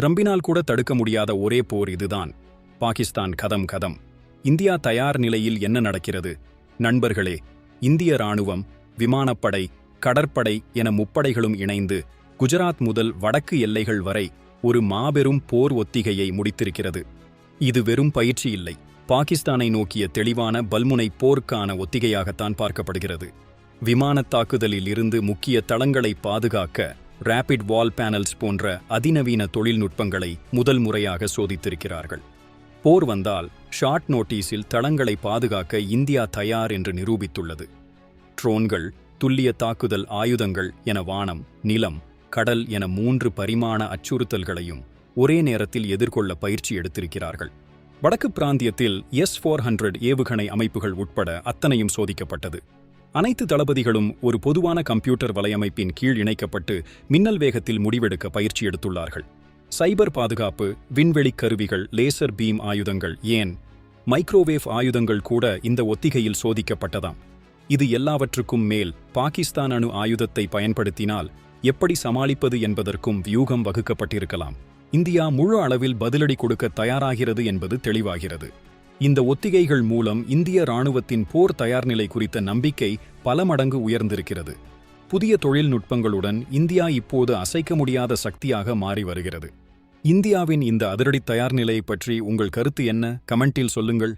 ட்ரம்பினால் கூட தடுக்க முடியாத ஒரே போர் இதுதான். பாகிஸ்தான் கதம் கதம். இந்தியா தயார் நிலையில் என்ன நடக்கிறது? நண்பர்களே இந்திய ராணுவம் விமானப்படை கடற்படை என முப்படைகளும் இணைந்து குஜராத் முதல் வடக்கு எல்லைகள் வரை ஒரு மாபெரும் போர் ஒத்திகையை முடித்திருக்கிறது. இது வெறும் பயிற்சி இல்லை. பாகிஸ்தானை நோக்கிய தெளிவான பல்முனை போருக்கான ஒத்திகையாகத்தான் பார்க்கப்படுகிறது. விமான தாக்குதலில் இருந்து முக்கிய தளங்களை பாதுகாக்க ரேபிட் வால் பேனல்ஸ் போன்ற அதிநவீன தொழில்நுட்பங்களை முதல் முறையாக சோதித்திருக்கிறார்கள். போர் வந்தால் ஷார்ட் நோட்டீஸில் தளங்களை பாதுகாக்க இந்தியா தயார் என்று நிரூபித்துள்ளது. ட்ரோன்கள் துல்லிய தாக்குதல் ஆயுதங்கள் என வானம் நிலம் கடல் என மூன்று பரிமாண அச்சுறுத்தல்களையும் ஒரே நேரத்தில் எதிர்கொள்ள பயிற்சி எடுத்திருக்கிறார்கள். வடக்கு பிராந்தியத்தில் எஸ் ஃபோர் ஹண்ட்ரட் ஏவுகணை அமைப்புகள் உட்பட அத்தனையும் சோதிக்கப்பட்டது. அனைத்து தளபதிகளும் ஒரு பொதுவான கம்ப்யூட்டர் வலையமைப்பின் கீழ் இணைக்கப்பட்டு மின்னல் வேகத்தில் முடிவெடுக்க பயிற்சி எடுத்துள்ளார்கள். சைபர் பாதுகாப்பு விண்வெளி கருவிகள் லேசர் பீம் ஆயுதங்கள் ஏன் மைக்ரோவேவ் ஆயுதங்கள் கூட இந்த ஒத்திகையில் சோதிக்கப்பட்டதாம். இது எல்லாவற்றுக்கும் மேல் பாகிஸ்தான் அணு ஆயுதத்தை பயன்படுத்தினால் எப்படி சமாளிப்பது என்பதற்கும் வியூகம் வகுக்கப்பட்டிருக்கலாம். இந்தியா முழு அளவில் பதிலடி கொடுக்க தயாராகிறது என்பது தெளிவாகிறது. இந்த ஒத்திகைகள் மூலம் இந்திய ராணுவத்தின் போர் தயார்நிலை குறித்த நம்பிக்கை பல மடங்கு உயர்ந்திருக்கிறது. புதிய தொழில்நுட்பங்களுடன் இந்தியா இப்போது அசைக்க முடியாத சக்தியாக மாறி வருகிறது. இந்தியாவின் இந்த அதிரடி தயார்நிலை பற்றி உங்கள் கருத்து என்ன? கமெண்டில் சொல்லுங்கள்.